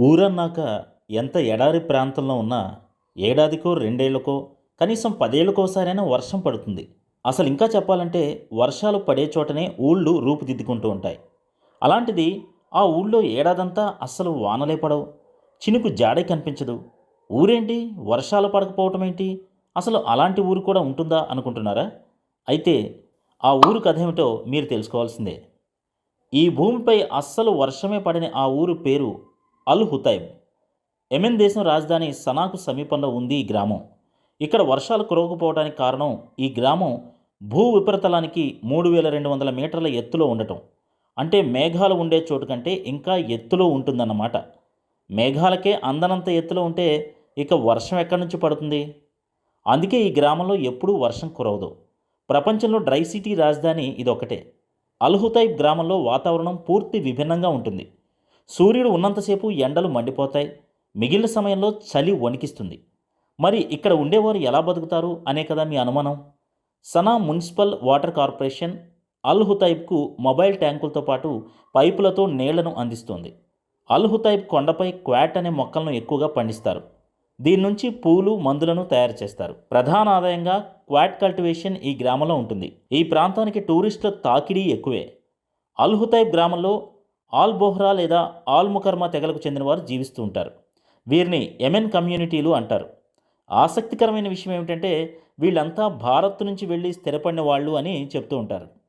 ఊరన్నాక ఎంత ఎడారి ప్రాంతంలో ఉన్నా ఏడాదికో రెండేళ్ళకో కనీసం పదేళ్ళకోసారైనా వర్షం పడుతుంది. అసలు ఇంకా చెప్పాలంటే వర్షాలు పడే చోటనే ఊళ్ళు రూపుదిద్దుకుంటూ ఉంటాయి. అలాంటిది ఆ ఊళ్ళో ఏడాదంతా అస్సలు వానలే పడవు. చినుకు జాడే కనిపించదు. ఊరేంటి? వర్షాలు పడకపోవటం ఏంటి అసలు అలాంటి ఊరు కూడా ఉంటుందా అనుకుంటున్నారా? అయితే ఆ ఊరు కథ ఏమిటో మీరు తెలుసుకోవాల్సిందే. ఈ భూమిపై అస్సలు వర్షమే పడని ఆ ఊరు పేరు అల్ హుతైబ్. యెమెన్ దేశం రాజధాని సనాకు సమీపంలో ఉంది ఈ గ్రామం. ఇక్కడ వర్షాలు కురవకపోవడానికి కారణం ఈ గ్రామం భూ ఉపరితలానికి మూడు వేల రెండు వందల మీటర్ల ఎత్తులో ఉండటం. అంటే మేఘాలు ఉండే చోటు కంటే ఇంకా ఎత్తులో ఉంటుందన్నమాట. మేఘాలకే అందనంత ఎత్తులో ఉంటే ఇక వర్షం ఎక్కడి నుంచి పడుతుంది? అందుకే ఈ గ్రామంలో ఎప్పుడూ వర్షం కురవదు. ప్రపంచంలో డ్రై సిటీ రాజధాని ఇదొకటే అల్హుతైబ్ గ్రామంలో వాతావరణం పూర్తి విభిన్నంగా ఉంటుంది. సూర్యుడు ఉన్నంతసేపు ఎండలు మండిపోతాయి. మిగిలిన సమయంలో చలి వణికిస్తుంది. మరి ఇక్కడ ఉండేవారు ఎలా బతుకుతారు అనే కదా మీ అనుమానం? Sanaa municipal water corporation Al హుతైబ్కు mobile ట్యాంకులతో పాటు పైపులతో నీళ్ళను అందిస్తుంది. అల్ హుతైబ్ కొండపై క్వాట్ అనే మొక్కలను ఎక్కువగా పండిస్తారు. దీని నుంచి పూలు మందులను తయారు చేస్తారు. ప్రధాన ఆదాయంగా క్వాట్ కల్టివేషన్ ఈ గ్రామంలో ఉంటుంది. ఈ ప్రాంతానికి టూరిస్టుల తాకిడి ఎక్కువే. అల్ హుతైబ్ గ్రామంలో ఆల్ బోహ్రా లేదా ఆల్ ముకర్మా తెగలకు చెందిన వారు జీవిస్తూ ఉంటారు. వీరిని ఎమెన్ కమ్యూనిటీలు అంటారు. ఆసక్తికరమైన విషయం ఏమిటంటే వీళ్ళంతా భారత్ నుంచి వెళ్ళి స్థిరపడిన వాళ్ళు అని చెప్తూ ఉంటారు.